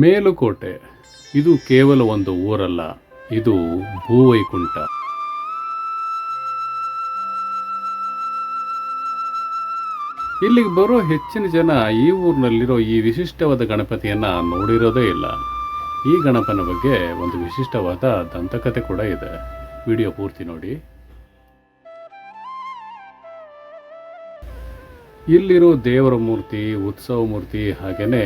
ಮೇಲುಕೋಟೆ. ಇದು ಕೇವಲ ಒಂದು ಊರಲ್ಲ, ಇದು ಭೂವೈಕುಂಠ. ಇಲ್ಲಿಗೆ ಬರೋ ಹೆಚ್ಚಿನ ಜನ ಈ ಊರಿನಲ್ಲಿರೋ ಈ ವಿಶಿಷ್ಟವಾದ ಗಣಪತಿಯನ್ನ ನೋಡಿರೋದೇ ಇಲ್ಲ. ಈ ಗಣಪನ ಬಗ್ಗೆ ಒಂದು ವಿಶಿಷ್ಟವಾದ ದಂತಕತೆ ಕೂಡ ಇದೆ. ವಿಡಿಯೋ ಪೂರ್ತಿ ನೋಡಿ. ಇಲ್ಲಿರೋ ದೇವರ ಮೂರ್ತಿ, ಉತ್ಸವ ಮೂರ್ತಿ ಹಾಗೆಯೇ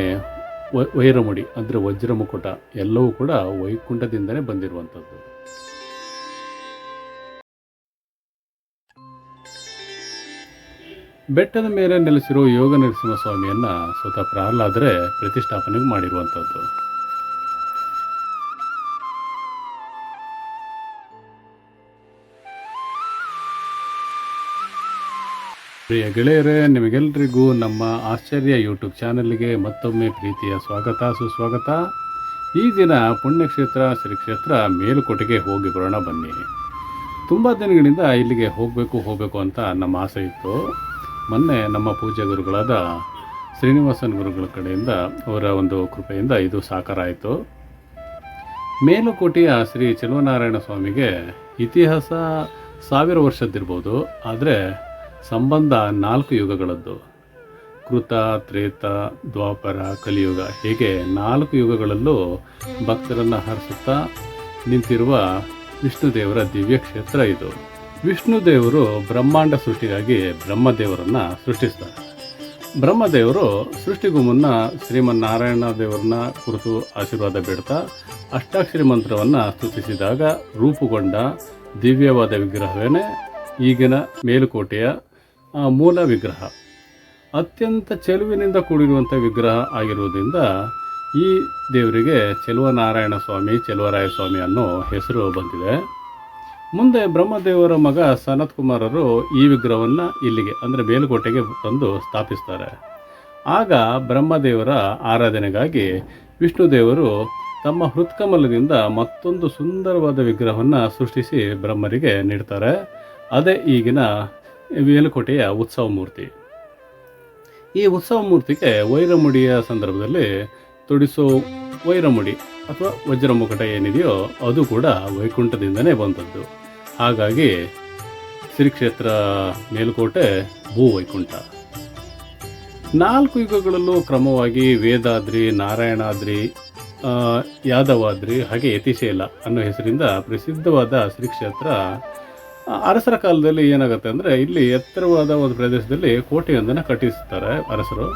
ವೈರಮುಡಿ ಅಂದರೆ ವಜ್ರ ಮುಕುಟ ಎಲ್ಲವೂ ಕೂಡ ವೈಕುಂಠದಿಂದನೇ ಬಂದಿರುವಂಥದ್ದು. ಬೆಟ್ಟದ ಮೇಲೆ ನೆಲೆಸಿರುವ ಯೋಗ ನರಸಿಂಹ ಸ್ವಾಮಿಯನ್ನ ಸ್ವತಃ ಪ್ರಹ್ಲಾದರೆ ಪ್ರತಿಷ್ಠಾಪನೆಗೆ ಮಾಡಿರುವಂಥದ್ದು. ಪ್ರಿಯ ಗೆಳೆಯರೇ ನಿಮಗೆಲ್ಲರಿಗೂ ನಮ್ಮ ಆಶ್ಚರ್ಯ ಯೂಟ್ಯೂಬ್ ಚಾನಲ್ಗೆ ಮತ್ತೊಮ್ಮೆ ಪ್ರೀತಿಯ ಸ್ವಾಗತ, ಸುಸ್ವಾಗತ. ಈ ದಿನ ಪುಣ್ಯಕ್ಷೇತ್ರ ಶ್ರೀ ಕ್ಷೇತ್ರ ಮೇಲುಕೋಟೆಗೆ ಹೋಗಿ ಬರೋಣ ಬನ್ನಿ. ತುಂಬ ದಿನಗಳಿಂದ ಇಲ್ಲಿಗೆ ಹೋಗಬೇಕು ಹೋಗಬೇಕು ಅಂತ ನಮ್ಮ ಆಸೆ ಇತ್ತು. ಮೊನ್ನೆ ನಮ್ಮ ಪೂಜ್ಯ ಗುರುಗಳಾದ ಶ್ರೀನಿವಾಸನ್ ಗುರುಗಳ ಕಡೆಯಿಂದ ಅವರ ಒಂದು ಕೃಪೆಯಿಂದ ಇದು ಸಾಕಾರ ಆಯಿತು ಮೇಲುಕೋಟೆಯ ಶ್ರೀ ಚೆಲುವನಾರಾಯಣ ಸ್ವಾಮಿಗೆ ಇತಿಹಾಸ ಸಾವಿರ ವರ್ಷದ್ದಿರ್ಬೋದು. ಆದರೆ ಸಂಬಂಧ ನಾಲ್ಕು ಯುಗಗಳದ್ದು. ಕೃತ, ತ್ರೇತ, ದ್ವಾಪರ, ಕಲಿಯುಗ ಹೀಗೆ ನಾಲ್ಕು ಯುಗಗಳಲ್ಲೂ ಭಕ್ತರನ್ನು ಹರಿಸುತ್ತಾ ನಿಂತಿರುವ ವಿಷ್ಣುದೇವರ ದಿವ್ಯ ಕ್ಷೇತ್ರ ಇದು. ವಿಷ್ಣುದೇವರು ಬ್ರಹ್ಮಾಂಡ ಸೃಷ್ಟಿಗಾಗಿ ಬ್ರಹ್ಮದೇವರನ್ನು ಸೃಷ್ಟಿಸ್ತಾರೆ. ಬ್ರಹ್ಮದೇವರು ಸೃಷ್ಟಿಗೂ ಮುನ್ನ ಶ್ರೀಮನ್ನಾರಾಯಣ ದೇವರನ್ನ ಕುರಿತು ಆಶೀರ್ವಾದ ಬೇಡ್ತಾ ಅಷ್ಟಾಕ್ಷರಿ ಮಂತ್ರವನ್ನು ಸ್ತುತಿಸಿದಾಗ ರೂಪುಗೊಂಡ ದಿವ್ಯವಾದ ವಿಗ್ರಹವೇನೆ ಈಗಿನ ಮೇಲುಕೋಟೆಯ ಮೂಲ ವಿಗ್ರಹ. ಅತ್ಯಂತ ಚೆಲುವಿನಿಂದ ಕೂಡಿರುವಂಥ ವಿಗ್ರಹ ಆಗಿರುವುದರಿಂದ ಈ ದೇವರಿಗೆ ಚೆಲುವನಾರಾಯಣ ಸ್ವಾಮಿ, ಚೆಲುವರಾಯ ಸ್ವಾಮಿ ಅನ್ನೋ ಹೆಸರು ಬಂದಿದೆ. ಮುಂದೆ ಬ್ರಹ್ಮದೇವರ ಮಗ ಸನತ್ ಕುಮಾರರು ಈ ವಿಗ್ರಹವನ್ನು ಇಲ್ಲಿಗೆ, ಅಂದರೆ ಬೇಲುಕೋಟೆಗೆ ತಂದು ಸ್ಥಾಪಿಸ್ತಾರೆ. ಆಗ ಬ್ರಹ್ಮದೇವರ ಆರಾಧನೆಗಾಗಿ ವಿಷ್ಣುದೇವರು ತಮ್ಮ ಹೃತ್ಕಮಲದಿಂದ ಮತ್ತೊಂದು ಸುಂದರವಾದ ವಿಗ್ರಹವನ್ನು ಸೃಷ್ಟಿಸಿ ಬ್ರಹ್ಮರಿಗೆ ನೀಡ್ತಾರೆ. ಅದೇ ಈಗಿನ ಮೇಲುಕೋಟೆಯ ಉತ್ಸವ ಮೂರ್ತಿ. ಈ ಉತ್ಸವ ಮೂರ್ತಿಗೆ ವೈರಮುಡಿಯ ಸಂದರ್ಭದಲ್ಲಿ ತೊಡಿಸೋ ವೈರಮುಡಿ ಅಥವಾ ವಜ್ರ ಮುಕುಟ ಏನಿದೆಯೋ ಅದು ಕೂಡ ವೈಕುಂಠದಿಂದನೇ ಬಂದದ್ದು. ಹಾಗಾಗಿ ಶ್ರೀಕ್ಷೇತ್ರ ಮೇಲುಕೋಟೆ ಭೂ ವೈಕುಂಠ. ನಾಲ್ಕು ಯುಗಗಳಲ್ಲೂ ಕ್ರಮವಾಗಿ ವೇದಾದ್ರಿ ನಾರಾಯಣಾದ್ರಿ ಯಾದವಾದ್ರಿ ಹಾಗೆ ಯತಿಶೈಲ ಅನ್ನೋ ಹೆಸರಿಂದ ಪ್ರಸಿದ್ಧವಾದ ಶ್ರೀಕ್ಷೇತ್ರ ಆ, ಅರಸರ ಕಾಲದಲ್ಲಿ ಏನಾಗುತ್ತೆ ಅಂದರೆ ಇಲ್ಲಿ ಎತ್ತರವಾದ ಒಂದು ಪ್ರದೇಶದಲ್ಲಿ ಕೋಟೆಯೊಂದನ್ನು ಕಟ್ಟಿಸ್ತಾರೆ ಅರಸರು.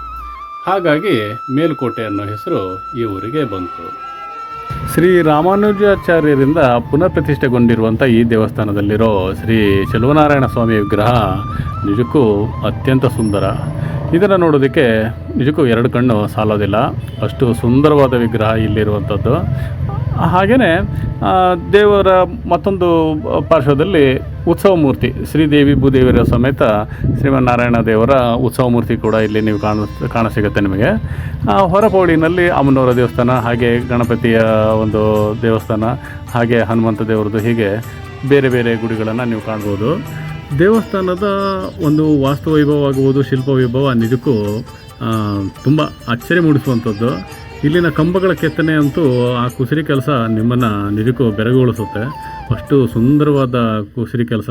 ಹಾಗಾಗಿ ಮೇಲುಕೋಟೆ ಅನ್ನೋ ಹೆಸರು ಈ ಊರಿಗೆ ಬಂತು. ಶ್ರೀ ರಾಮಾನುಜಾಚಾರ್ಯರಿಂದ ಪುನಃ ಪ್ರತಿಷ್ಠೆಗೊಂಡಿರುವಂಥ ಈ ದೇವಸ್ಥಾನದಲ್ಲಿರೋ ಶ್ರೀ ಚೆಲುವನಾರಾಯಣ ಸ್ವಾಮಿ ವಿಗ್ರಹ ನಿಜಕ್ಕೂ ಅತ್ಯಂತ ಸುಂದರ. ಇದನ್ನು ನೋಡೋದಕ್ಕೆ ನಿಜಕ್ಕೂ ಎರಡು ಕಣ್ಣು ಸಾಲೋದಿಲ್ಲ. ಅಷ್ಟು ಸುಂದರವಾದ ವಿಗ್ರಹ ಇಲ್ಲಿರುವಂಥದ್ದು. ಹಾಗೆಯೇ ದೇವರ ಮತ್ತೊಂದು ಪಾರ್ಶ್ವದಲ್ಲಿ ಉತ್ಸವ ಮೂರ್ತಿ, ಶ್ರೀದೇವಿ ಭೂದೇವಿಯರ ಸಮೇತ ಶ್ರೀಮನ್ನಾರಾಯಣ ದೇವರ ಉತ್ಸವ ಮೂರ್ತಿ ಕೂಡ ಇಲ್ಲಿ ನೀವು ಕಾಣ ಕಾಣಸಿಗುತ್ತೆ ನಿಮಗೆ. ಹೊರಪೌಡಿನಲ್ಲಿ ಅಮ್ಮನವರ ದೇವಸ್ಥಾನ, ಹಾಗೆ ಗಣಪತಿಯ ಒಂದು ದೇವಸ್ಥಾನ, ಹಾಗೆ ಹನುಮಂತ ದೇವರದ್ದು ಹೀಗೆ ಬೇರೆ ಬೇರೆ ಗುಡಿಗಳನ್ನು ನೀವು ಕಾಣ್ಬೋದು. ದೇವಸ್ಥಾನದ ಒಂದು ವಾಸ್ತು ವೈಭವ ಆಗುವುದು ಶಿಲ್ಪ ವೈಭವ ನಿಜಕ್ಕೂ ತುಂಬ ಅಚ್ಚರಿ ಮೂಡಿಸುವಂಥದ್ದು. ಇಲ್ಲಿನ ಕಂಬಗಳ ಕೆತ್ತನೆ ಅಂತೂ ಆ ಕುಸಿರಿ ಕೆಲಸ ನಿಮ್ಮನ್ನು ನಿಜಕ್ಕೂ ಬೆರಗುಗೊಳಿಸುತ್ತೆ. ಅಷ್ಟು ಸುಂದರವಾದ ಕುಸಿರಿ ಕೆಲಸ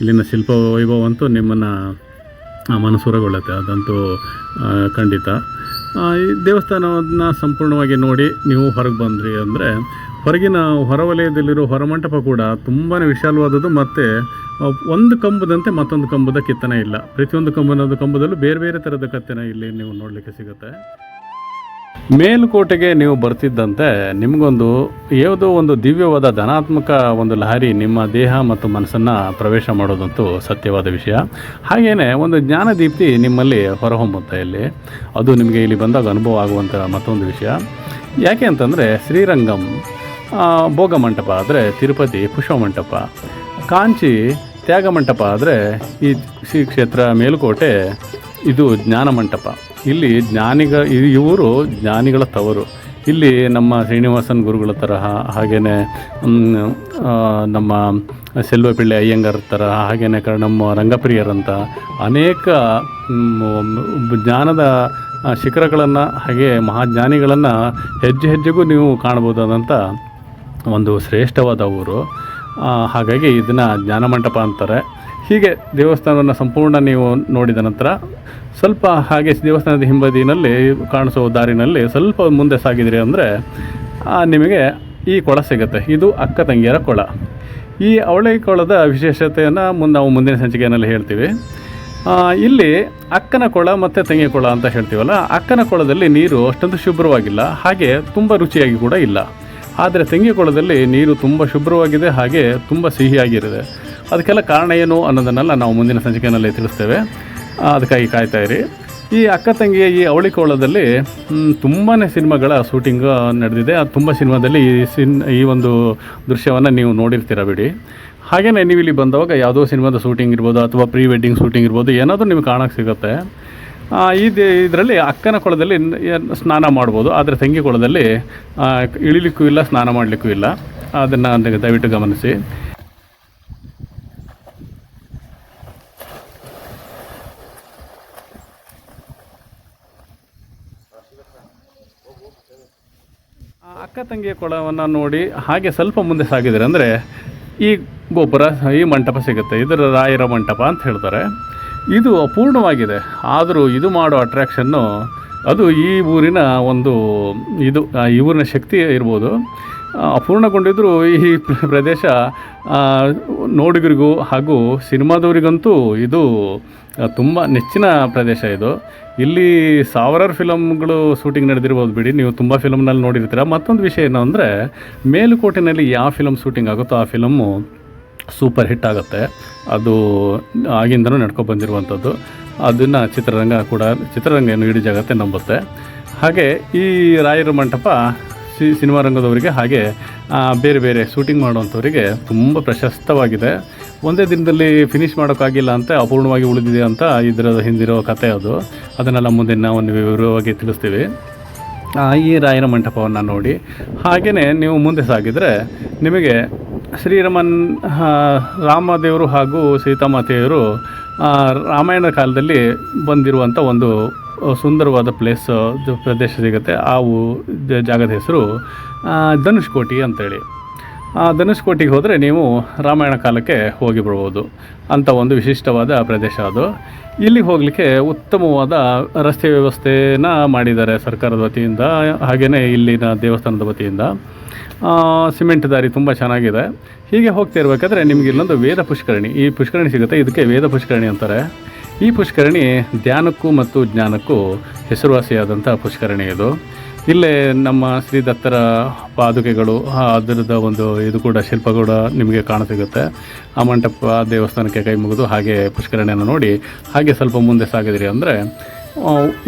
ಇಲ್ಲಿನ ಶಿಲ್ಪ ವೈಭವ ಅಂತೂ ನಿಮ್ಮನ್ನು ಮನಸೂರಗೊಳ್ಳುತ್ತೆ. ಅದಂತೂ ಖಂಡಿತ. ಈ ದೇವಸ್ಥಾನವನ್ನು ಸಂಪೂರ್ಣವಾಗಿ ನೋಡಿ ನೀವು ಹೊರಗೆ ಬಂದ್ರಿ ಅಂದರೆ ಹೊರಗಿನ ಹೊರವಲಯದಲ್ಲಿರೋ ಹೊರಮಂಟಪ ಕೂಡ ತುಂಬಾ ವಿಶಾಲವಾದದ್ದು ಮತ್ತು ಒಂದು ಕಂಬದಂತೆ ಮತ್ತೊಂದು ಕಂಬದ ಕೆತ್ತನೆ ಇಲ್ಲ. ಪ್ರತಿಯೊಂದು ಕಂಬನೊಂದು ಕಂಬದಲ್ಲೂ ಬೇರೆ ಬೇರೆ ಥರದ ಕೆತ್ತನೆ ಇಲ್ಲಿ ನೀವು ನೋಡಲಿಕ್ಕೆ ಸಿಗುತ್ತೆ. ಮೇಲುಕೋಟೆಗೆ ನೀವು ಬರ್ತಿದ್ದಂತೆ ನಿಮಗೊಂದು ಯಾವುದೋ ಒಂದು ದಿವ್ಯವಾದ ಧನಾತ್ಮಕ ಒಂದು ಲಹರಿ ನಿಮ್ಮ ದೇಹ ಮತ್ತು ಮನಸ್ಸನ್ನು ಪ್ರವೇಶ ಮಾಡೋದಂತೂ ಸತ್ಯವಾದ ವಿಷಯ. ಹಾಗೆಯೇ ಒಂದು ಜ್ಞಾನದೀಪ್ತಿ ನಿಮ್ಮಲ್ಲಿ ಹೊರಹೊಮ್ಮುತ್ತೆ ಇಲ್ಲಿ. ಅದು ನಿಮಗೆ ಇಲ್ಲಿ ಬಂದಾಗ ಅನುಭವ ಆಗುವಂಥ ಮತ್ತೊಂದು ವಿಷಯ. ಯಾಕೆ ಅಂತಂದರೆ ಶ್ರೀರಂಗಂ ಭೋಗ ಮಂಟಪ ಆದರೆ ತಿರುಪತಿ ಪುಷ್ಪ ಮಂಟಪ. ಕಾಂಚಿ ತ್ಯಾಗ ಮಂಟಪ ಆದರೆ ಈ ಶ್ರೀ ಕ್ಷೇತ್ರ ಮೇಲುಕೋಟೆ ಇದು ಜ್ಞಾನ ಮಂಟಪ. ಇಲ್ಲಿ ಜ್ಞಾನಿಗ ಇವರು ಜ್ಞಾನಿಗಳ ತವರು. ಇಲ್ಲಿ ನಮ್ಮ ಶ್ರೀನಿವಾಸನ್ ಗುರುಗಳ ತರಹ ಹಾಗೆಯೇ ನಮ್ಮ ಸೆಲ್ವಪಿಳ್ಳೆ ಅಯ್ಯಂಗಾರ್ ಥರ ಹಾಗೆಯೇ ಕ, ನಮ್ಮ ರಂಗಪ್ರಿಯರಂಥ ಅನೇಕ ಜ್ಞಾನದ ಶಿಖರಗಳನ್ನು ಹಾಗೆ ಮಹಾಜ್ಞಾನಿಗಳನ್ನು ಹೆಜ್ಜೆ ಹೆಜ್ಜೆಗೂ ನೀವು ಕಾಣ್ಬೋದಾದಂಥ ಒಂದು ಶ್ರೇಷ್ಠವಾದ ಊರು. ಹಾಗಾಗಿ ಇದನ್ನು ಜ್ಞಾನಮಂಟಪ ಅಂತಾರೆ. ಹೀಗೆ ದೇವಸ್ಥಾನವನ್ನು ಸಂಪೂರ್ಣ ನೀವು ನೋಡಿದ ನಂತರ ಸ್ವಲ್ಪ ಹಾಗೆ ದೇವಸ್ಥಾನದ ಹಿಂಬದಿನಲ್ಲಿ ಕಾಣಿಸುವ ದಾರಿನಲ್ಲಿ ಸ್ವಲ್ಪ ಮುಂದೆ ಸಾಗಿದ್ರಿ ಅಂದರೆ ನಿಮಗೆ ಈ ಕೊಳ ಸಿಗುತ್ತೆ. ಇದು ಅಕ್ಕ ತಂಗಿಯರ ಕೊಳ. ಈ ಅವಳಿ ಕೊಳದ ವಿಶೇಷತೆಯನ್ನು ಮುಂದೆ ನಾವು ಮುಂದಿನ ಸಂಚಿಕೆಯಲ್ಲಿ ಹೇಳ್ತೀವಿ. ಇಲ್ಲಿ ಅಕ್ಕನ ಕೊಳ ಮತ್ತು ತಂಗಿಯ ಕೊಳ ಅಂತ ಹೇಳ್ತೀವಲ್ಲ, ಅಕ್ಕನ ಕೊಳದಲ್ಲಿ ನೀರು ಅಷ್ಟೊಂದು ಶುಭ್ರವಾಗಿಲ್ಲ, ಹಾಗೆ ತುಂಬ ರುಚಿಯಾಗಿ ಕೂಡ ಇಲ್ಲ. ಆದರೆ ತೆಂಗಿಕೊಳದಲ್ಲಿ ನೀರು ತುಂಬ ಶುಭ್ರವಾಗಿದೆ ಹಾಗೆ ತುಂಬ ಸಿಹಿಯಾಗಿರಿದೆ ಅದಕ್ಕೆಲ್ಲ ಕಾರಣ ಏನು ಅನ್ನೋದನ್ನೆಲ್ಲ ನಾವು ಮುಂದಿನ ಸಂಚಿಕೆಯಲ್ಲಿ ತಿಳಿಸ್ತೇವೆ. ಅದಕ್ಕಾಗಿ ಕಾಯ್ತಾ ಇರಿ. ಈ ಅಕ್ಕ ತಂಗಿಯ ಈ ಅವಳಿ ಕೋಳದಲ್ಲಿ ತುಂಬಾ ಸಿನಿಮಾಗಳ ಶೂಟಿಂಗ್ ನಡೆದಿದೆ. ಅದು ತುಂಬ ಸಿನಿಮಾದಲ್ಲಿ ಈ ಸಿನ್, ಈ ಒಂದು ದೃಶ್ಯವನ್ನು ನೀವು ನೋಡಿರ್ತೀರ ಬಿಡಿ. ಹಾಗೆಯೇ ನೀವು ಇಲ್ಲಿ ಬಂದವಾಗ ಯಾವುದೋ ಸಿನಿಮಾದ ಶೂಟಿಂಗ್ ಇರ್ಬೋದು ಅಥವಾ ಪ್ರೀ ವೆಡ್ಡಿಂಗ್ ಶೂಟಿಂಗ್ ಇರ್ಬೋದು ಏನಾದರೂ ನಿಮ್ಗೆ ಕಾಣೋಕ್ಕೆ ಸಿಗುತ್ತೆ. ಇದು ಇದರಲ್ಲಿ ಅಕ್ಕನ ಕೊಳದಲ್ಲಿ ಸ್ನಾನ ಮಾಡ್ಬೋದು, ಆದರೆ ತಂಗಿ ಕೊಳದಲ್ಲಿ ಇಳಿಲಿಕ್ಕೂ ಇಲ್ಲ, ಸ್ನಾನ ಮಾಡಲಿಕ್ಕೂ ಇಲ್ಲ. ಅದನ್ನು ದಯವಿಟ್ಟು ಗಮನಿಸಿ. ಅಕ್ಕ ತಂಗಿಯ ಕೊಳವನ್ನು ನೋಡಿ ಹಾಗೆ ಸ್ವಲ್ಪ ಮುಂದೆ ಸಾಗಿದರೆ ಅಂದರೆ ಈ ಗೋಪುರ, ಈ ಮಂಟಪ ಸಿಗುತ್ತೆ. ಇದರ ರಾಯರ ಮಂಟಪ ಅಂತ ಹೇಳ್ತಾರೆ. ಇದು ಅಪೂರ್ಣವಾಗಿದೆ. ಆದರೂ ಇದು ಮಾಡೋ ಅಟ್ರ್ಯಾಕ್ಷನ್ನು ಅದು ಈ ಊರಿನ ಒಂದು ಇದು ಈ ಊರಿನ ಶಕ್ತಿ ಇರ್ಬೋದು. ಅಪೂರ್ಣಗೊಂಡಿದ್ದರೂ ಈ ಪ್ರದೇಶ ನೋಡುಗರಿಗೂ ಹಾಗೂ ಸಿನಿಮಾದವರಿಗಂತೂ ಇದು ತುಂಬ ನೆಚ್ಚಿನ ಪ್ರದೇಶ ಇದು. ಇಲ್ಲಿ ಸಾವಿರಾರು ಫಿಲಮ್ಗಳು ಶೂಟಿಂಗ್ ನಡೆದಿರ್ಬೋದು ಬಿಡಿ. ನೀವು ತುಂಬ ಫಿಲಮ್ನಲ್ಲಿ ನೋಡಿರ್ತೀರ. ಮತ್ತೊಂದು ವಿಷಯ ಏನು ಅಂದರೆ ಮೇಲುಕೋಟೆಯಲ್ಲಿ ಯಾವ ಫಿಲಮ್ ಶೂಟಿಂಗ್ ಆಗುತ್ತೋ ಆ ಫಿಲಮ್ಮು ಸೂಪರ್ ಹಿಟ್ ಆಗುತ್ತೆ. ಅದು ಆಗಿಂದನೂ ನಡ್ಕೊಂಡು ಬಂದಿರುವಂಥದ್ದು. ಅದನ್ನು ಚಿತ್ರರಂಗ ಕೂಡ ಚಿತ್ರರಂಗ ಏನು ಇಡೀ ಜಗತ್ತೆ ನಂಬುತ್ತೆ. ಹಾಗೆ ಈ ರಾಯರ ಮಂಟಪ ಸಿನಿಮಾ ರಂಗದವರಿಗೆ ಹಾಗೆ ಬೇರೆ ಬೇರೆ ಶೂಟಿಂಗ್ ಮಾಡುವಂಥವರಿಗೆ ತುಂಬ ಪ್ರಶಸ್ತವಾಗಿದೆ. ಒಂದೇ ದಿನದಲ್ಲಿ ಫಿನಿಷ್ ಮಾಡೋಕ್ಕಾಗಿಲ್ಲ ಅಂತ ಅಪೂರ್ಣವಾಗಿ ಉಳಿದಿದೆ ಅಂತ ಇದರ ಹಿಂದಿರೋ ಕತೆ ಅದು. ಅದನ್ನೆಲ್ಲ ಮುಂದೆ ನಾವು ವಿವರವಾಗಿ ತಿಳಿಸ್ತೀವಿ. ಈ ರಾಯರ ಮಂಟಪವನ್ನು ನೋಡಿ. ಹಾಗೆಯೇ ನೀವು ಮುಂದೆ ಸಾಗಿದರೆ ನಿಮಗೆ ಶ್ರೀರಾಮನ್ ರಾಮದೇವರು ಹಾಗೂ ಸೀತಾಮಾತೆಯವರು ರಾಮಾಯಣ ಕಾಲದಲ್ಲಿ ಬಂದಿರುವಂಥ ಒಂದು ಸುಂದರವಾದ ಪ್ಲೇಸ್ ಪ್ರದೇಶ ಸಿಗುತ್ತೆ. ಆ ಜಾಗದ ಹೆಸರು ಧನುಷ್ಕೋಟಿ ಅಂತೇಳಿ. ಆ ಧನುಷ್ಕೋಟಿಗೆ ಹೋದರೆ ನೀವು ರಾಮಾಯಣ ಕಾಲಕ್ಕೆ ಹೋಗಿ ಬರ್ಬೋದು. ಅಂಥ ಒಂದು ವಿಶಿಷ್ಟವಾದ ಪ್ರದೇಶ ಅದು. ಇಲ್ಲಿಗೆ ಹೋಗಲಿಕ್ಕೆ ಉತ್ತಮವಾದ ರಸ್ತೆ ವ್ಯವಸ್ಥೆನ ಮಾಡಿದ್ದಾರೆ ಸರ್ಕಾರದ ವತಿಯಿಂದ ಹಾಗೆಯೇ ಇಲ್ಲಿನ ದೇವಸ್ಥಾನದ ವತಿಯಿಂದ. ಸಿಮೆಂಟ್ ದಾರಿ ತುಂಬ ಚೆನ್ನಾಗಿದೆ. ಹೀಗೆ ಹೋಗ್ತಾ ಇರಬೇಕಾದ್ರೆ ನಿಮಗೆ ಇಲ್ಲೊಂದು ವೇದ ಪುಷ್ಕರಣಿ. ಈ ಪುಷ್ಕರಣಿ ಸಿಗುತ್ತೆ, ಇದಕ್ಕೆ ವೇದ ಪುಷ್ಕರಣಿ ಅಂತಾರೆ. ಈ ಪುಷ್ಕರಣಿ ಧ್ಯಾನಕ್ಕೂ ಮತ್ತು ಜ್ಞಾನಕ್ಕೂ ಹೆಸರುವಾಸಿಯಾದಂಥ ಪುಷ್ಕರಣಿ ಇದು. ಇಲ್ಲೇ ನಮ್ಮ ಶ್ರೀ ದತ್ತರ ಪಾದುಕೆಗಳು ಅದರದ ಒಂದು ಇದು ಕೂಡ ಶಿಲ್ಪ ಕೂಡ ನಿಮಗೆ ಕಾಣಸಿಗುತ್ತೆ ಆ ಮಂಟಪ ದೇವಸ್ಥಾನಕ್ಕೆ ಕೈ ಮುಗಿದು ಹಾಗೆ ಪುಷ್ಕರಣಿಯನ್ನು ನೋಡಿ, ಹಾಗೆ ಸ್ವಲ್ಪ ಮುಂದೆ ಸಾಗಿದ್ರಿ ಅಂದರೆ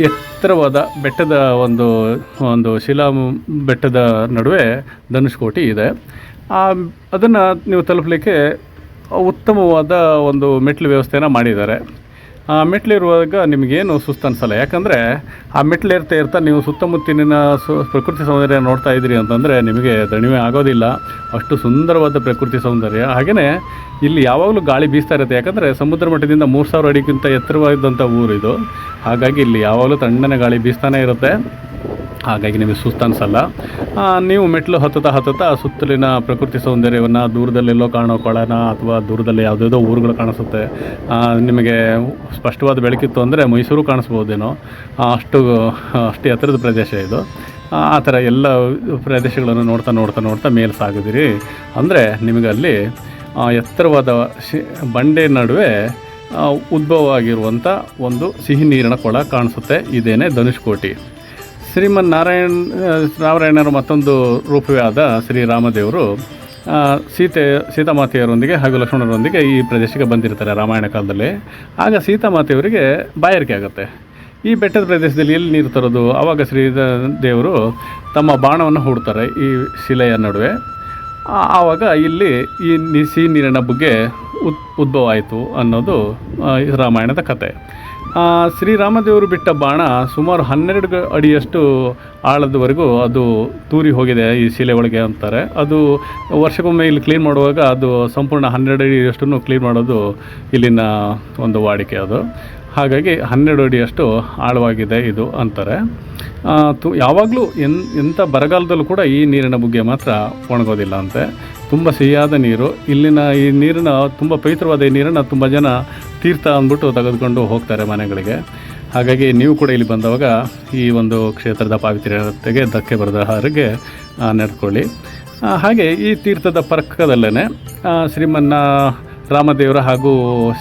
ಎತ್ತರವಾದ ಬೆಟ್ಟದ ಒಂದು ಒಂದು ಶಿಲಾ ಬೆಟ್ಟದ ನಡುವೆ ಧನುಷ್ಕೋಟಿ ಇದೆ. ಅದನ್ನು ನೀವು ತಲುಪಲಿಕ್ಕೆ ಉತ್ತಮವಾದ ಒಂದು ಮೆಟ್ಲು ವ್ಯವಸ್ಥೆನ ಮಾಡಿದ್ದಾರೆ. ಆ ಮೆಟ್ಲಿರುವಾಗ ನಿಮಗೇನು ಸುಸ್ತು ಅನಿಸಲ್ಲ? ಯಾಕಂದರೆ ಆ ಮೆಟ್ಲು ಇರ್ತಾ ಇರ್ತಾ ನೀವು ಸುತ್ತಮುತ್ತಲಿನ ಸು, ಪ್ರಕೃತಿ ಸೌಂದರ್ಯ ನೋಡ್ತಾ ಇದ್ದೀರಿ ಅಂತಂದರೆ ನಿಮಗೆ ದಣಿವೆ ಆಗೋದಿಲ್ಲ. ಅಷ್ಟು ಸುಂದರವಾದ ಪ್ರಕೃತಿ ಸೌಂದರ್ಯ. ಹಾಗೆಯೇ ಇಲ್ಲಿ ಯಾವಾಗಲೂ ಗಾಳಿ ಬೀಸ್ತಾ ಇರುತ್ತೆ. ಯಾಕಂದರೆ ಸಮುದ್ರ ಮಟ್ಟದಿಂದ ಮೂರು ಸಾವಿರ ಅಡಿಗಿಂತ ಎತ್ತರವಾದಂಥ ಊರು ಇದು ಹಾಗಾಗಿ ಇಲ್ಲಿ ಯಾವಾಗಲೂ ತಣ್ಣನೆ ಗಾಳಿ ಬೀಸ್ತಾನೇ ಇರುತ್ತೆ. ಹಾಗಾಗಿ ನಿಮಗೆ ಸುಸ್ತು ಅನಿಸಲ್ಲ ನೀವು ಮೆಟ್ಲು ಹತ್ತುತ್ತಾ ಹತ್ತುತ್ತಾ ಸುತ್ತಲಿನ ಪ್ರಕೃತಿ ಸೌಂದರ್ಯವನ್ನು ದೂರದಲ್ಲೆಲ್ಲೋ ಕಾಣೋ ಕೊಳನ ಅಥವಾ ದೂರದಲ್ಲಿ ಯಾವುದೇದೋ ಊರುಗಳು ಕಾಣಿಸುತ್ತೆ. ನಿಮಗೆ ಸ್ಪಷ್ಟವಾದ ಬೆಳಕಿತ್ತು ಅಂದರೆ ಮೈಸೂರು ಕಾಣಿಸ್ಬೋದೇನೋ. ಅಷ್ಟು ಅಷ್ಟು ಎತ್ತರದ ಪ್ರದೇಶ ಇದು. ಆ ಥರ ಎಲ್ಲ ಪ್ರದೇಶಗಳನ್ನು ನೋಡ್ತಾ ನೋಡ್ತಾ ನೋಡ್ತಾ ಮೇಲೆ ಸಾಗಿದಿರಿ. ಅಂದರೆ ನಿಮಗೆ ಅಲ್ಲಿ ಎತ್ತರವಾದ ಶಿ, ಬಂಡೆ ನಡುವೆ ಉದ್ಭವವಾಗಿರುವಂಥ ಒಂದು ಸಿಹಿ ನೀರಿನ ಕೊಳ ಕಾಣಿಸುತ್ತೆ. ಇದೇನೆ ಧನುಷ್ಕೋಟಿ. ಶ್ರೀಮನ್ ನಾರಾಯಣ ನಾರಾಯಣರ ಮತ್ತೊಂದು ರೂಪವೇ ಆದ ಶ್ರೀರಾಮದೇವರು ಸೀತೆ, ಸೀತಾಮಾತೆಯರೊಂದಿಗೆ ಹಾಗೂ ಲಕ್ಷ್ಮಣರೊಂದಿಗೆ ಈ ಪ್ರದೇಶಕ್ಕೆ ಬಂದಿರ್ತಾರೆ ರಾಮಾಯಣ ಕಾಲದಲ್ಲಿ. ಆಗ ಸೀತಾಮಾತೆಯವರಿಗೆ ಬಾಯಾರಿಕೆ ಆಗುತ್ತೆ. ಈ ಬೆಟ್ಟದ ಪ್ರದೇಶದಲ್ಲಿ ಎಲ್ಲಿ ನೀರು ತರೋದು? ಆವಾಗ ಶ್ರೀ ದೇವರು ತಮ್ಮ ಬಾಣವನ್ನು ಹೂಡ್ತಾರೆ ಈ ಶಿಲೆಯ ನಡುವೆ. ಆವಾಗ ಇಲ್ಲಿ ಈ ಸಿಹಿ ನೀರಿನ ಬಗ್ಗೆ ಉದ್, ಉದ್ಭವ ಆಯಿತು ಅನ್ನೋದು ರಾಮಾಯಣದ ಕತೆ. ಶ್ರೀರಾಮದೇವರು ಬಿಟ್ಟ ಬಾಣ ಸುಮಾರು ಹನ್ನೆರಡು ಅಡಿಯಷ್ಟು ಆಳದವರೆಗೂ ಅದು ತೂರಿ ಹೋಗಿದೆ ಈ ಶಿಲೆ ಒಳಗೆ ಅಂತಾರೆ. ಅದು ವರ್ಷಕ್ಕೊಮ್ಮೆ ಇಲ್ಲಿ ಕ್ಲೀನ್ ಮಾಡುವಾಗ ಅದು ಸಂಪೂರ್ಣ ಹನ್ನೆರಡು ಅಡಿಯಷ್ಟು ಕ್ಲೀನ್ ಮಾಡೋದು ಇಲ್ಲಿನ ಒಂದು ವಾಡಿಕೆ ಅದು. ಹಾಗಾಗಿ ಹನ್ನೆರಡು ಅಡಿಯಷ್ಟು ಆಳವಾಗಿದೆ ಇದು ಅಂತಾರೆ. ತು ಯಾವಾಗಲೂ ಎನ್, ಎಂಥ ಬರಗಾಲದಲ್ಲೂ ಕೂಡ ಈ ನೀರಿನ ಬುಗ್ಗೆ ಮಾತ್ರ ಒಣಗೋದಿಲ್ಲ ಅಂತೆ. ತುಂಬ ಸಿಹಿಯಾದ ನೀರು. ಇಲ್ಲಿನ ಈ ನೀರಿನ ತುಂಬ ಪವಿತ್ರವಾದ ಈ ನೀರನ್ನು ತುಂಬ ಜನ ತೀರ್ಥ ಅಂದ್ಬಿಟ್ಟು ತೆಗೆದುಕೊಂಡು ಹೋಗ್ತಾರೆ ಮನೆಗಳಿಗೆ. ಹಾಗಾಗಿ ನೀವು ಕೂಡ ಇಲ್ಲಿ ಬಂದವಾಗ ಈ ಒಂದು ಕ್ಷೇತ್ರದ ಪಾವಿತ್ರ್ಯತೆಗೆ ಧಕ್ಕೆ ಬರದ ಹಾಗೆ ನಡ್ಕೊಳ್ಳಿ. ಹಾಗೆ ಈ ತೀರ್ಥದ ಪಕ್ಕದಲ್ಲೇ ಶ್ರೀಮನ್ನ ರಾಮದೇವರ ಹಾಗೂ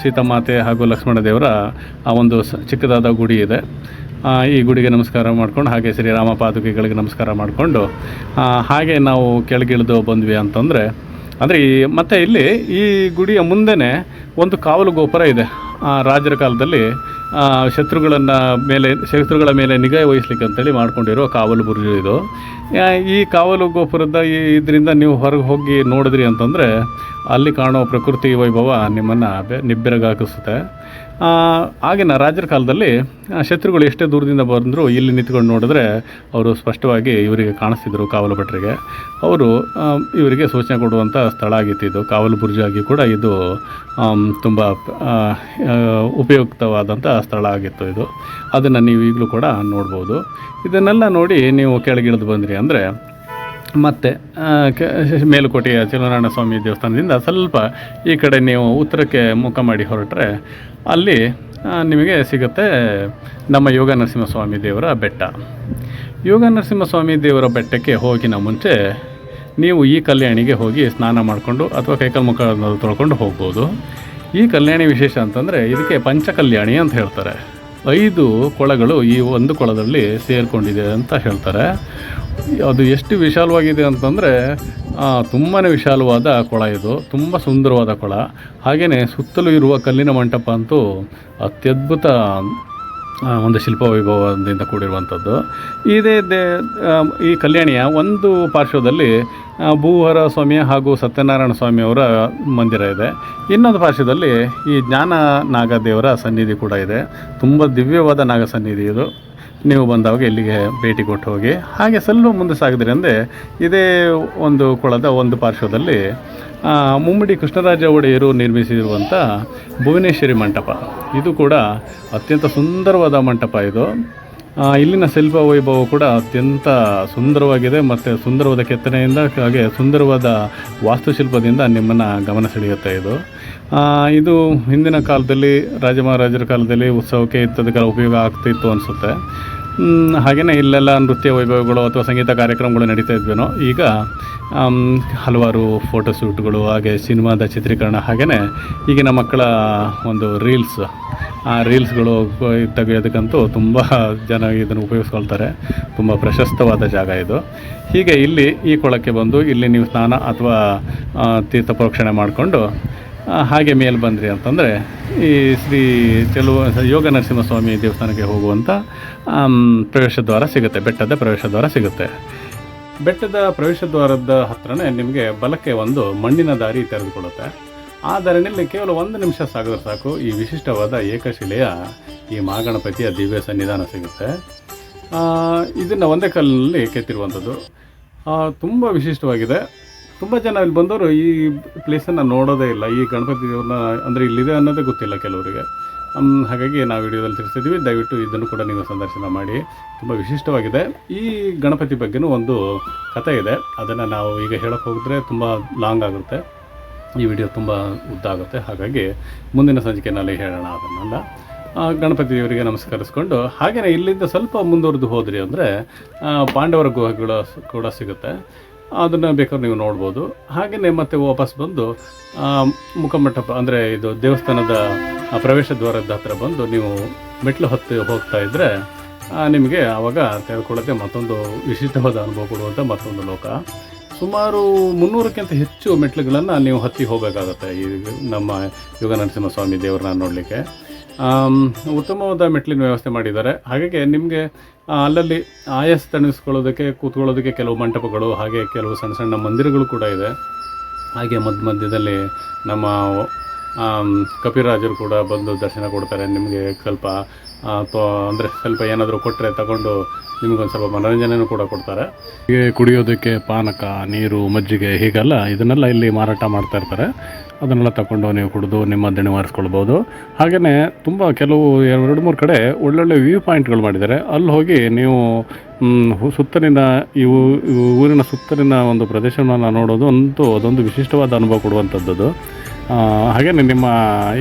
ಸೀತಾಮಾತೆ ಹಾಗೂ ಲಕ್ಷ್ಮಣ ದೇವರ ಆ ಒಂದು ಚಿಕ್ಕದಾದ ಗುಡಿ ಇದೆ. ಈ ಗುಡಿಗೆ ನಮಸ್ಕಾರ ಮಾಡ್ಕೊಂಡು, ಹಾಗೆ ಶ್ರೀರಾಮ ಪಾದುಕೆಗಳಿಗೆ ನಮಸ್ಕಾರ ಮಾಡಿಕೊಂಡು ಹಾಗೆ ನಾವು ಕೆಳಗಿಳಿದು ಬಂದ್ವಿ ಅಂತಂದರೆ, ಅಂದರೆ ಈ, ಮತ್ತು ಇಲ್ಲಿ ಈ ಗುಡಿಯ ಮುಂದೆನೇ ಒಂದು ಕಾವಲು ಗೋಪುರ ಇದೆ. ರಾಜರ ಕಾಲದಲ್ಲಿ ಶತ್ರುಗಳನ್ನು ಮೇಲೆ, ಶತ್ರುಗಳ ಮೇಲೆ ನಿಗಾ ವಹಿಸ್ಲಿಕ್ಕೆ ಅಂತೇಳಿ ಮಾಡ್ಕೊಂಡಿರೋ ಕಾವಲು ಬುರ್ಜು ಇದು. ಈ ಕಾವಲು ಗೋಪುರದ ಈ ಇದರಿಂದ ನೀವು ಹೊರಗೆ ಹೋಗಿ ನೋಡಿದ್ರಿ ಅಂತಂದರೆ ಅಲ್ಲಿ ಕಾಣೋ ಪ್ರಕೃತಿ ವೈಭವ ನಿಮ್ಮನ್ನು ನಿಬ್ಬೆರಗಾಕಿಸುತ್ತೆ. ಆಗಿನ ರಾಜರ ಕಾಲದಲ್ಲಿ ಶತ್ರುಗಳು ಎಷ್ಟೇ ದೂರದಿಂದ ಬಂದರೂ ಇಲ್ಲಿ ನಿಂತ್ಕೊಂಡು ನೋಡಿದ್ರೆ ಅವರು ಸ್ಪಷ್ಟವಾಗಿ ಇವರಿಗೆ ಕಾಣಿಸ್ತಿದ್ರು ಕಾವಲು ಭಟ್ರಿಗೆ ಅವರು ಇವರಿಗೆ ಸೂಚನೆ ಕೊಡುವಂಥ ಸ್ಥಳ ಆಗಿತ್ತು ಇದು. ಕಾವಲು ಬುರ್ಜಾಗಿ ಕೂಡ ಇದು ತುಂಬ ಉಪಯುಕ್ತವಾದಂಥ ಸ್ಥಳ ಆಗಿತ್ತು ಇದು. ಅದನ್ನು ನೀವು ಈಗಲೂ ಕೂಡ ನೋಡ್ಬೋದು. ಇದನ್ನೆಲ್ಲ ನೋಡಿ ನೀವು ಕೆಳಗಿಳಿದು ಬಂದಿರಿ ಅಂದರೆ, ಮತ್ತು ಮೇಲುಕೋಟೆಯ ಚಿಲನಾರಾಯಣ ಸ್ವಾಮಿ ದೇವಸ್ಥಾನದಿಂದ ಸ್ವಲ್ಪ ಈ ಕಡೆ ನೀವು ಉತ್ತರಕ್ಕೆ ಮುಖ ಮಾಡಿ ಹೊರಟ್ರೆ ಅಲ್ಲಿ ನಿಮಗೆ ಸಿಗುತ್ತೆ ನಮ್ಮ ಯೋಗ ನರಸಿಂಹಸ್ವಾಮಿ ದೇವರ ಬೆಟ್ಟ. ಯೋಗ ನರಸಿಂಹಸ್ವಾಮಿ ದೇವರ ಬೆಟ್ಟಕ್ಕೆ ಹೋಗಿನ ಮುಂಚೆ ನೀವು ಈ ಕಲ್ಯಾಣಿಗೆ ಹೋಗಿ ಸ್ನಾನ ಮಾಡಿಕೊಂಡು ಅಥವಾ ಕೈಕಲ್ ಮುಖ ತೊಳ್ಕೊಂಡು ಹೋಗ್ಬೋದು. ಈ ಕಲ್ಯಾಣಿ ವಿಶೇಷ ಅಂತಂದರೆ ಇದಕ್ಕೆ ಪಂಚಕಲ್ಯಾಣಿ ಅಂತ ಹೇಳ್ತಾರೆ. ಐದು ಕೊಳಗಳು ಈ ಒಂದು ಕೊಳದಲ್ಲಿ ಸೇರಿಕೊಂಡಿದೆ ಅಂತ ಹೇಳ್ತಾರೆ. ಅದು ಎಷ್ಟು ವಿಶಾಲವಾಗಿದೆ ಅಂತಂದರೆ ತುಂಬಾ ವಿಶಾಲವಾದ ಕೊಳ ಇದು. ತುಂಬ ಸುಂದರವಾದ ಕೊಳ. ಹಾಗೆಯೇ ಸುತ್ತಲೂ ಇರುವ ಕಲ್ಲಿನ ಮಂಟಪ ಅಂತೂ ಅತ್ಯದ್ಭುತ ಒಂದು ಶಿಲ್ಪ ವೈಭವದಿಂದ ಕೂಡಿರುವಂಥದ್ದು. ಇದೇ ದೇ ಈ ಕಲ್ಯಾಣಿಯ ಒಂದು ಪಾರ್ಶ್ವದಲ್ಲಿ ಭೂಹರ ಸ್ವಾಮಿ ಹಾಗೂ ಸತ್ಯನಾರಾಯಣ ಸ್ವಾಮಿಯವರ ಮಂದಿರ ಇದೆ. ಇನ್ನೊಂದು ಪಾರ್ಶ್ವದಲ್ಲಿ ಈ ಜ್ಞಾನ ನಾಗದೇವರ ಸನ್ನಿಧಿ ಕೂಡ ಇದೆ. ತುಂಬ ದಿವ್ಯವಾದ ನಾಗ ಸನ್ನಿಧಿ ಇದು. ನೀವು ಬಂದಾಗ ಇಲ್ಲಿಗೆ ಭೇಟಿ ಕೊಟ್ಟು ಹೋಗಿ. ಹಾಗೆ ಸಲ್ಲು ಮುಂದೆ ಸಾಗಿದ್ರೆ ಅಂದರೆ ಇದೇ ಒಂದು ಕೊಳದ ಒಂದು ಪಾರ್ಶ್ವದಲ್ಲಿ ಮುಮ್ಮಡಿ ಕೃಷ್ಣರಾಜ ಒಡೆಯರು ನಿರ್ಮಿಸಿರುವಂಥ ಭುವನೇಶ್ವರಿ ಮಂಟಪ. ಇದು ಕೂಡ ಅತ್ಯಂತ ಸುಂದರವಾದ ಮಂಟಪ ಇದು. ಇಲ್ಲಿನ ಶಿಲ್ಪ ವೈಭವ ಕೂಡ ಅತ್ಯಂತ ಸುಂದರವಾಗಿದೆ ಮತ್ತು ಸುಂದರವಾದ ಕೆತ್ತನೆಯಿಂದ ಹಾಗೆ ಸುಂದರವಾದ ವಾಸ್ತುಶಿಲ್ಪದಿಂದ ನಿಮ್ಮನ್ನು ಗಮನ ಸೆಳೆಯುತ್ತೆ ಇದು. ಇದು ಹಿಂದಿನ ಕಾಲದಲ್ಲಿ ರಾಜ ಮಹಾರಾಜರ ಕಾಲದಲ್ಲಿ ಉತ್ಸವಕ್ಕೆ ಇತ್ತದಕ್ಕೆಲ್ಲ ಉಪಯೋಗ ಆಗ್ತಿತ್ತು ಅನಿಸುತ್ತೆ. ಹಾಗೆಯೇ ಇಲ್ಲೆಲ್ಲ ನೃತ್ಯ ವೈಭವಗಳು ಅಥವಾ ಸಂಗೀತ ಕಾರ್ಯಕ್ರಮಗಳು ನಡೀತಾ ಇದ್ವೇನೋ, ಈಗ ಹಲವಾರು ಫೋಟೋಶೂಟ್ಗಳು ಹಾಗೆ ಸಿನಿಮಾದ ಚಿತ್ರೀಕರಣ ಹಾಗೆಯೇ ಈಗಿನ ಮಕ್ಕಳ ಒಂದು ರೀಲ್ಸ್ ಆ ರೀಲ್ಸ್ಗಳು ತೆಗೆಯೋದಕ್ಕಂತೂ ತುಂಬ ಜನ ಇದನ್ನು ಉಪಯೋಗಿಸ್ಕೊಳ್ತಾರೆ. ತುಂಬ ಪ್ರಶಸ್ತವಾದ ಜಾಗ ಇದು. ಹೀಗೆ ಇಲ್ಲಿ ಈ ಕೊಳಕ್ಕೆ ಬಂದು ಇಲ್ಲಿ ನೀವು ಸ್ನಾನ ಅಥವಾ ತೀರ್ಥ ಪ್ರೋಕ್ಷಣೆ ಮಾಡಿಕೊಂಡು ಹಾಗೆ ಮೇಲೆ ಬಂದ್ರಿ ಅಂತಂದರೆ ಈ ಶ್ರೀ ಚೆಲುವ ಯೋಗ ನರಸಿಂಹಸ್ವಾಮಿ ದೇವಸ್ಥಾನಕ್ಕೆ ಹೋಗುವಂಥ ಪ್ರವೇಶ ದ್ವಾರ ಸಿಗುತ್ತೆ, ಬೆಟ್ಟದ ಪ್ರವೇಶ ದ್ವಾರ ಸಿಗುತ್ತೆ. ಬೆಟ್ಟದ ಪ್ರವೇಶ ದ್ವಾರದ ಹತ್ರನೇ ನಿಮಗೆ ಬಲಕ್ಕೆ ಒಂದು ಮಣ್ಣಿನ ದಾರಿ ತೆರೆದುಕೊಳ್ಳುತ್ತೆ. ಆ ದಾರಿನಲ್ಲಿ ಕೇವಲ ಒಂದು ನಿಮಿಷ ಸಾಗಿದ್ರೆ ಸಾಕು, ಈ ವಿಶಿಷ್ಟವಾದ ಏಕಶಿಲೆಯ ಈ ಮಹಾಗಣಪತಿಯ ದಿವ್ಯ ಸನ್ನಿಧಾನ ಸಿಗುತ್ತೆ. ಇದನ್ನು ಒಂದೇ ಕಲ್ಲಿನಲ್ಲಿ ಕೆತ್ತಿರುವಂಥದ್ದು. ತುಂಬ ವಿಶಿಷ್ಟವಾಗಿದೆ. ತುಂಬ ಜನ ಇಲ್ಲಿ ಬಂದವರು ಈ ಪ್ಲೇಸನ್ನು ನೋಡೋದೇ ಇಲ್ಲ. ಈ ಗಣಪತಿ ದೇವ್ರನ್ನ ಅಂದರೆ ಇಲ್ಲಿದೆ ಅನ್ನೋದೇ ಗೊತ್ತಿಲ್ಲ ಕೆಲವರಿಗೆ. ಹಾಗಾಗಿ ನಾವು ವಿಡಿಯೋದಲ್ಲಿ ತಿಳಿಸಿದ್ದೀವಿ. ದಯವಿಟ್ಟು ಇದನ್ನು ಕೂಡ ನೀವು ಸಂದರ್ಶನ ಮಾಡಿ. ತುಂಬ ವಿಶಿಷ್ಟವಾಗಿದೆ. ಈ ಗಣಪತಿ ಬಗ್ಗೆನೂ ಒಂದು ಕಥೆ ಇದೆ. ಅದನ್ನು ನಾವು ಈಗ ಹೇಳೋಕ್ಕೆ ಹೋಗಿದ್ರೆ ತುಂಬ ಲಾಂಗ್ ಆಗುತ್ತೆ. ಈ ವಿಡಿಯೋ ತುಂಬ ಉದ್ದ ಆಗುತ್ತೆ. ಹಾಗಾಗಿ ಮುಂದಿನ ಸಂಚಿಕೆನಲ್ಲಿ ಹೇಳೋಣ ಅದನ್ನೆಲ್ಲ. ಗಣಪತಿ ದೇವರಿಗೆ ನಮಸ್ಕರಿಸ್ಕೊಂಡು ಹಾಗೆಯೇ ಇಲ್ಲಿಂದ ಸ್ವಲ್ಪ ಮುಂದುವರೆದು ಹೋದ್ರಿ ಅಂದರೆ ಪಾಂಡವರ ಗುಹೆಗಳು ಕೂಡ ಸಿಗುತ್ತೆ. ಅದನ್ನು ಬೇಕಾದ್ರೆ ನೀವು ನೋಡ್ಬೋದು. ಹಾಗೆಯೇ ಮತ್ತೆ ವಾಪಸ್ ಬಂದು ಮುಖಮಂಟಪ, ಅಂದರೆ ಇದು ದೇವಸ್ಥಾನದ ಪ್ರವೇಶ ದ್ವಾರದ ಹತ್ರ ಬಂದು ನೀವು ಮೆಟ್ಲು ಹತ್ತಿ ಹೋಗ್ತಾ ಇದ್ದರೆ ನಿಮಗೆ ಆವಾಗ ತೆಗೆದುಕೊಳ್ಳೋದೇ ಮತ್ತೊಂದು ವಿಶಿಷ್ಟವಾದ ಅನುಭವ ಕೊಡುವಂಥ ಮತ್ತೊಂದು ಲೋಕ. ಸುಮಾರು ಮುನ್ನೂರಕ್ಕಿಂತ ಹೆಚ್ಚು ಮೆಟ್ಲುಗಳನ್ನು ನೀವು ಹತ್ತಿ ಹೋಗಬೇಕಾಗತ್ತೆ ಈ ನಮ್ಮ ಯೋಗ ನರಸಿಂಹಸ್ವಾಮಿ ದೇವರನ್ನ ನೋಡಲಿಕ್ಕೆ. ಉತ್ತಮವಾದ ಮೆಟ್ಲಿನ ವ್ಯವಸ್ಥೆ ಮಾಡಿದ್ದಾರೆ. ಹಾಗಾಗಿ ನಿಮಗೆ ಅಲ್ಲಲ್ಲಿ ಆಯಾಸ ತಣಿಸ್ಕೊಳ್ಳೋದಕ್ಕೆ, ಕೂತ್ಕೊಳ್ಳೋದಕ್ಕೆ ಕೆಲವು ಮಂಟಪಗಳು, ಹಾಗೆ ಕೆಲವು ಸಣ್ಣ ಸಣ್ಣ ಮಂದಿರಗಳು ಕೂಡ ಇದೆ. ಹಾಗೆ ಮಧ್ಯ ಮಧ್ಯದಲ್ಲಿ ನಮ್ಮ ಕಪಿರಾಜರು ಕೂಡ ಬಂದು ದರ್ಶನ ಕೊಡ್ತಾರೆ. ನಿಮಗೆ ಸ್ವಲ್ಪ ಅಥವಾ ಅಂದರೆ ಸ್ವಲ್ಪ ಏನಾದರೂ ಕೊಟ್ಟರೆ ತಗೊಂಡು ನಿಮಗೊಂದು ಸ್ವಲ್ಪ ಮನೋರಂಜನೆಯೂ ಕೂಡ ಕೊಡ್ತಾರೆ. ಹೀಗೆ ಕುಡಿಯೋದಕ್ಕೆ ಪಾನಕ, ನೀರು, ಮಜ್ಜಿಗೆ ಹೀಗೆಲ್ಲ ಇದನ್ನೆಲ್ಲ ಇಲ್ಲಿ ಮಾರಾಟ ಮಾಡ್ತಾ ಇರ್ತಾರೆ. ಅದನ್ನೆಲ್ಲ ತಗೊಂಡು ನೀವು ಕುಡಿದು ನಿಮ್ಮ ದಣಿ ಮಾರಿಸ್ಕೊಳ್ಬೋದು ಹಾಗೆಯೇ ತುಂಬ ಕೆಲವು ಎರಡು ಮೂರು ಕಡೆ ಒಳ್ಳೊಳ್ಳೆ ವ್ಯೂ ಪಾಯಿಂಟ್ಗಳು ಮಾಡಿದ್ದಾರೆ. ಅಲ್ಲಿ ಹೋಗಿ ನೀವು ಸುತ್ತಲಿನ ಈ ಊರಿನ ಸುತ್ತಲಿನ ಒಂದು ಪ್ರದೇಶವನ್ನು ನೋಡೋದು ಅಂತೂ ಅದೊಂದು ವಿಶಿಷ್ಟವಾದ ಅನುಭವ ಕೊಡುವಂಥದ್ದು ಹಾಗೆಯೇ ನಿಮ್ಮ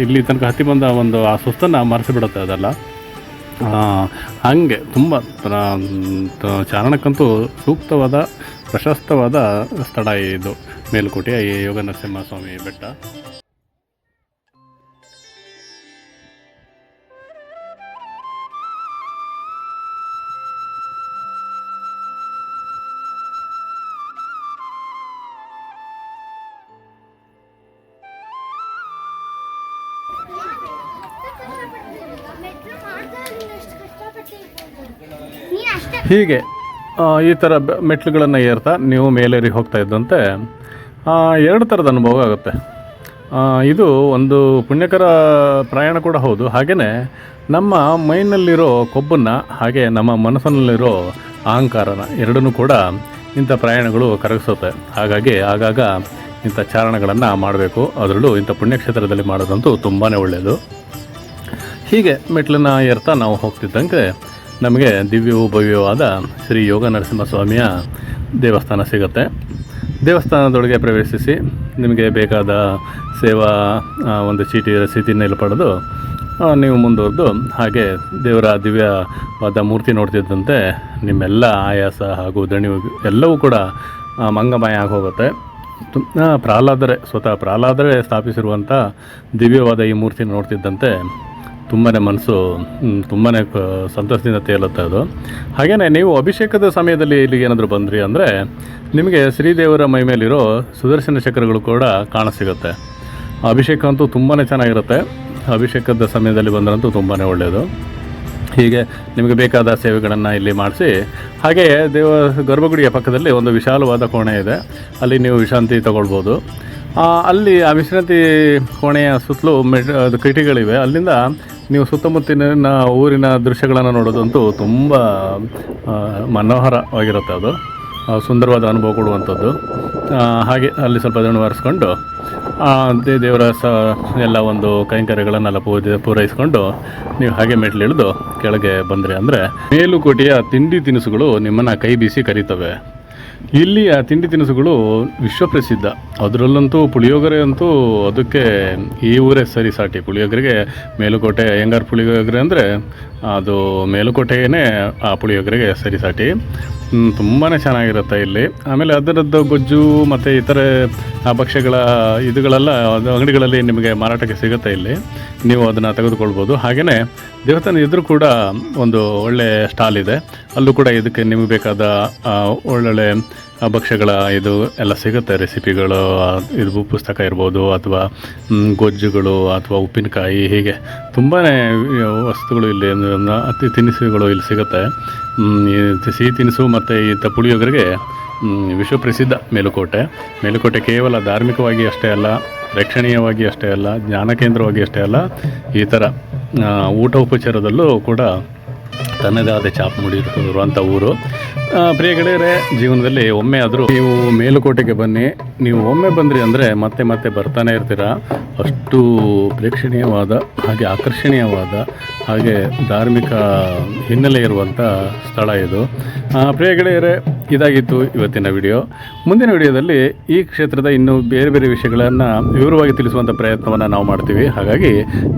ಇಲ್ಲಿ ತನಕ ಹತ್ತಿ ಬಂದ ಒಂದು ಆ ಸುಸ್ತನ್ನು ಮರೆಸಿಬಿಡುತ್ತೆ ಅದೆಲ್ಲ. ಹಾಗೆ ತುಂಬ ಚಾರಣಕ್ಕಂತೂ ಸೂಕ್ತವಾದ ಪ್ರಶಸ್ತವಾದ ಸ್ಥಳ ಇದು. ಮೇಲುಕೋಟೆಯ ಯೋಗ ನರಸಿಂಹಸ್ವಾಮಿ ಬೆಟ್ಟ. ಹೀಗೆ ಈ ಥರ ಮೆಟ್ಲುಗಳನ್ನು ಏರ್ತಾ ನೀವು ಮೇಲೇರಿ ಹೋಗ್ತಾ ಇದ್ದಂತೆ ಎರಡು ಥರದ ಅನುಭವ ಆಗುತ್ತೆ. ಇದು ಒಂದು ಪುಣ್ಯಕರ ಪ್ರಯಾಣ ಕೂಡ ಹೌದು. ಹಾಗೆಯೇ ನಮ್ಮ ಮೈನಲ್ಲಿರೋ ಕೊಬ್ಬನ್ನು, ಹಾಗೆ ನಮ್ಮ ಮನಸ್ಸಿನಲ್ಲಿರೋ ಅಹಂಕಾರನ ಎರಡನ್ನೂ ಕೂಡ ಇಂಥ ಪ್ರಯಾಣಗಳು ಕರಗಿಸುತ್ತೆ. ಹಾಗಾಗಿ ಆಗಾಗ ಇಂಥ ಚಾರಣಗಳನ್ನು ಮಾಡಬೇಕು. ಅದರಲ್ಲೂ ಇಂಥ ಪುಣ್ಯಕ್ಷೇತ್ರದಲ್ಲಿ ಮಾಡೋದಂತೂ ತುಂಬಾ ಒಳ್ಳೆಯದು ಹೀಗೆ ಮೆಟ್ಲನ್ನ ಏರ್ತಾ ನಾವು ಹೋಗ್ತಿದ್ದಂಗೆ ನಮಗೆ ದಿವ್ಯವೂ ಭವ್ಯವಾದ ಶ್ರೀ ಯೋಗ ನರಸಿಂಹಸ್ವಾಮಿಯ ದೇವಸ್ಥಾನ ಸಿಗುತ್ತೆ. ದೇವಸ್ಥಾನದೊಳಗೆ ಪ್ರವೇಶಿಸಿ ನಿಮಗೆ ಬೇಕಾದ ಸೇವಾ ಒಂದು ಚೀಟಿ ರಸೀತಿನಲ್ಲಿ ಪಡೆದು ನೀವು ಮುಂದುವರೆದು ಹಾಗೆ ದೇವರ ದಿವ್ಯವಾದ ಮೂರ್ತಿ ನೋಡ್ತಿದ್ದಂತೆ ನಿಮ್ಮೆಲ್ಲ ಆಯಾಸ ಹಾಗೂ ದಣಿವು ಎಲ್ಲವೂ ಕೂಡ ಮಂಗಮಯ ಆಗಿ ಹೋಗುತ್ತೆ. ತು- ಆ, ಪ್ರಹ್ಲಾದರೇ ಸ್ವತಃ ಪ್ರಹ್ಲಾದರೇ ಸ್ಥಾಪಿಸಿರುವಂಥ ದಿವ್ಯವಾದ ಈ ಮೂರ್ತಿ ನೋಡ್ತಿದ್ದಂತೆ ತುಂಬಾ ಮನಸ್ಸು ತುಂಬಾ ಸಂತಸದಿಂದ ತೇಲುತ್ತೆ ಅದು. ಹಾಗೆಯೇ ನೀವು ಅಭಿಷೇಕದ ಸಮಯದಲ್ಲಿ ಇಲ್ಲಿಗೆ ಏನಾದರೂ ಬಂದ್ರಿ ಅಂದರೆ, ನಿಮಗೆ ಶ್ರೀದೇವರ ಮೈ ಮೇಲಿರೋ ಸುದರ್ಶನ ಚಕ್ರಗಳು ಕೂಡ ಕಾಣಸಿಗುತ್ತೆ ಅಭಿಷೇಕ ಅಂತೂ ತುಂಬಾ ಚೆನ್ನಾಗಿರುತ್ತೆ. ಅಭಿಷೇಕದ ಸಮಯದಲ್ಲಿ ಬಂದರಂತೂ ತುಂಬಾ ಒಳ್ಳೆಯದು ಹೀಗೆ ನಿಮಗೆ ಬೇಕಾದ ಸೇವೆಗಳನ್ನು ಇಲ್ಲಿ ಮಾಡಿಸಿ ಹಾಗೆಯೇ ದೇವ ಗರ್ಭಗುಡಿಯ ಪಕ್ಕದಲ್ಲಿ ಒಂದು ವಿಶಾಲವಾದ ಕೋಣೆ ಇದೆ. ಅಲ್ಲಿ ನೀವು ವಿಶ್ರಾಂತಿ ತಗೊಳ್ಬೋದು. ಅಲ್ಲಿ ಆ ವಿಶ್ರಾಂತಿ ಕೋಣೆಯ ಸುತ್ತಲೂ ಮೆಟ್ ಅದು ಕಿಟಿಗಳಿವೆ ಅಲ್ಲಿಂದ ನೀವು ಸುತ್ತಮುತ್ತಲಿನ ಊರಿನ ದೃಶ್ಯಗಳನ್ನು ನೋಡೋದಂತೂ ತುಂಬ ಮನೋಹರವಾಗಿರುತ್ತೆ ಅದು. ಸುಂದರವಾದ ಅನುಭವ ಕೊಡುವಂಥದ್ದು. ಹಾಗೆ ಅಲ್ಲಿ ಸ್ವಲ್ಪ ಅದನ್ನು ಒರೆಸ್ಕೊಂಡು ದೇ ದೇವರ ಸ, ಎಲ್ಲ ಒಂದು ಕೈಂಕರ್ಯಗಳನ್ನೆಲ್ಲ ಪೂಜೆ, ಪೂರೈಸ್ಕೊಂಡು ನೀವು ಹಾಗೆ ಮೆಟ್ಲಿಳಿದು ಕೆಳಗೆ ಬಂದರೆ ಅಂದರೆ ಮೇಲುಕೋಟೆಯ ತಿಂಡಿ ತಿನಿಸುಗಳು ನಿಮ್ಮನ್ನು ಕೈ ಬೀಸಿ ಕರೀತವೆ. ಇಲ್ಲಿಯ ತಿಂಡಿ ತಿನಿಸುಗಳು ವಿಶ್ವಪ್ರಸಿದ್ಧ. ಅದರಲ್ಲಂತೂ ಪುಳಿಯೋಗರೆ ಅಂತೂ ಅದಕ್ಕೆ ಈ ಊರೇ ಸರಿ ಸಾಟಿ. ಪುಳಿಯೋಗರೆಗೆ ಮೇಲುಕೋಟೆ ಅಯ್ಯಂಗಾರ್ ಪುಳಿಯೋಗರೆ ಅಂದರೆ ಅದು ಮೇಲುಕೋಟೆಯೇ ಆ ಪುಳಿಯೋಗರೆಗೆ ಸರಿ ಸಾಟಿ. ತುಂಬಾ ಚೆನ್ನಾಗಿರುತ್ತೆ ಇಲ್ಲಿ. ಆಮೇಲೆ ಅದರದ್ದು ಗೊಜ್ಜು ಮತ್ತು ಇತರೆ ಭಕ್ಷ್ಯಗಳ ಇದುಗಳೆಲ್ಲ ಅಂಗಡಿಗಳಲ್ಲಿ ನಿಮಗೆ ಮಾರಾಟಕ್ಕೆ ಸಿಗುತ್ತೆ ಇಲ್ಲಿ. ನೀವು ಅದನ್ನು ತೆಗೆದುಕೊಳ್ಬೋದು. ಹಾಗೆಯೇ ದೇವಸ್ಥಾನ ಎದುರು ಕೂಡ ಒಂದು ಒಳ್ಳೆಯ ಸ್ಟಾಲ್ ಇದೆ. ಅಲ್ಲೂ ಕೂಡ ಇದಕ್ಕೆ ನಿಮಗೆ ಬೇಕಾದ ಒಳ್ಳೊಳ್ಳೆ ಭಕ್ಷ್ಯಗಳ ಇದು ಎಲ್ಲ ಸಿಗುತ್ತೆ. ರೆಸಿಪಿಗಳು ಇದು ಪುಸ್ತಕ ಇರ್ಬೋದು ಅಥವಾ ಗೊಜ್ಜುಗಳು ಅಥವಾ ಉಪ್ಪಿನಕಾಯಿ ಹೀಗೆ ತುಂಬಾ ವಸ್ತುಗಳು ಇಲ್ಲಿ ಅತಿ ತಿನಿಸುಗಳು ಇಲ್ಲಿ ಸಿಗುತ್ತೆ. ಸಿಹಿ ತಿನಿಸು ಮತ್ತು ಈ ಮ್, ವಿಶ್ವಪ್ರಸಿದ್ಧ ಮೇಲುಕೋಟೆ. ಮೇಲುಕೋಟೆ ಕೇವಲ ಧಾರ್ಮಿಕವಾಗಿ ಅಷ್ಟೇ ಅಲ್ಲ ಪ್ರೇಕ್ಷಣೀಯವಾಗಿ ಅಷ್ಟೇ ಅಲ್ಲ ಜ್ಞಾನ ಕೇಂದ್ರವಾಗಿ ಅಷ್ಟೇ ಅಲ್ಲ ಈ ಥರ ಊಟ ಉಪಚಾರದಲ್ಲೂ ಕೂಡ ತನ್ನದೇ ಆದ ಚಾಪ್ ಮೂಡಿರುವಂಥ ಊರು. ಪ್ರಿಯ ಗೆಳೆಯರೇ, ಜೀವನದಲ್ಲಿ ಒಮ್ಮೆ ಆದರೂ ನೀವು ಮೇಲುಕೋಟೆಗೆ ಬನ್ನಿ. ನೀವು ಒಮ್ಮೆ ಬಂದ್ರಿ ಅಂದರೆ ಮತ್ತೆ ಮತ್ತೆ ಬರ್ತಾನೆ ಇರ್ತೀರಾ. ಅಷ್ಟು ಪ್ರೇಕ್ಷಣೀಯವಾದ, ಹಾಗೆ ಆಕರ್ಷಣೀಯವಾದ, ಹಾಗೆ ಧಾರ್ಮಿಕ ಹಿನ್ನೆಲೆ ಇರುವಂಥ ಸ್ಥಳ ಇದು. ಪ್ರಿಯ ಗೆಳೆಯರೇ, ಇದಾಗಿತ್ತು ಇವತ್ತಿನ ವಿಡಿಯೋ. ಮುಂದಿನ ವಿಡಿಯೋದಲ್ಲಿ ಈ ಕ್ಷೇತ್ರದ ಇನ್ನೂ ಬೇರೆ ಬೇರೆ ವಿಷಯಗಳನ್ನು ವಿವರವಾಗಿ ತಿಳಿಸುವಂಥ ಪ್ರಯತ್ನವನ್ನು ನಾವು ಮಾಡ್ತೀವಿ. ಹಾಗಾಗಿ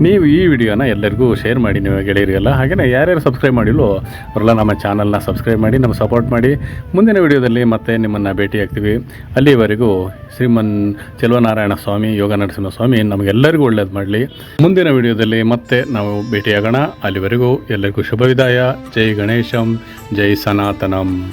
ನೀವು ಈ ವಿಡಿಯೋನ ಎಲ್ಲರಿಗೂ ಶೇರ್ ಮಾಡಿ, ನೀವು ಗೆಳೆಯರಿಗೆಲ್ಲ. ಹಾಗೆಯೇ ಯಾರ್ಯಾರು ಸಬ್ಸ್ಕ್ರೈಬ್ ಮಾಡಿಲ್ಲೋ ಅವರೆಲ್ಲ ನಮ್ಮ ಚಾನಲ್ನ ಸಬ್ಸ್ಕ್ರೈಬ್ ಮಾಡಿ, ನಮ್ಮ ಸಪೋರ್ಟ್ ಮಾಡಿ ಮುಂದಿನ ವಿಡಿಯೋದಲ್ಲಿ ಮತ್ತೆ ನಿಮ್ಮನ್ನು ಭೇಟಿಯಾಗ್ತೀವಿ. ಅಲ್ಲಿವರೆಗೂ ಶ್ರೀಮನ್ ಚೆಲುವನಾರಾಯಣ ಸ್ವಾಮಿ ಯೋಗ ನರಸಿಂಹ ಸ್ವಾಮಿ ನಮಗೆಲ್ಲರಿಗೂ ಒಳ್ಳೇದು ಮಾಡಲಿ. ಮುಂದಿನ ವಿಡಿಯೋದಲ್ಲಿ ಮತ್ತೆ ನಾವು ಭೇಟಿಯಾಗೋಣ. ಅಲ್ಲಿವರೆಗೂ ಎಲ್ಲರಿಗೂ ಶುಭವಿದಾಯ. ಜೈ ಗಣೇಶಂ, ಜೈ ಸನಾತನಂ.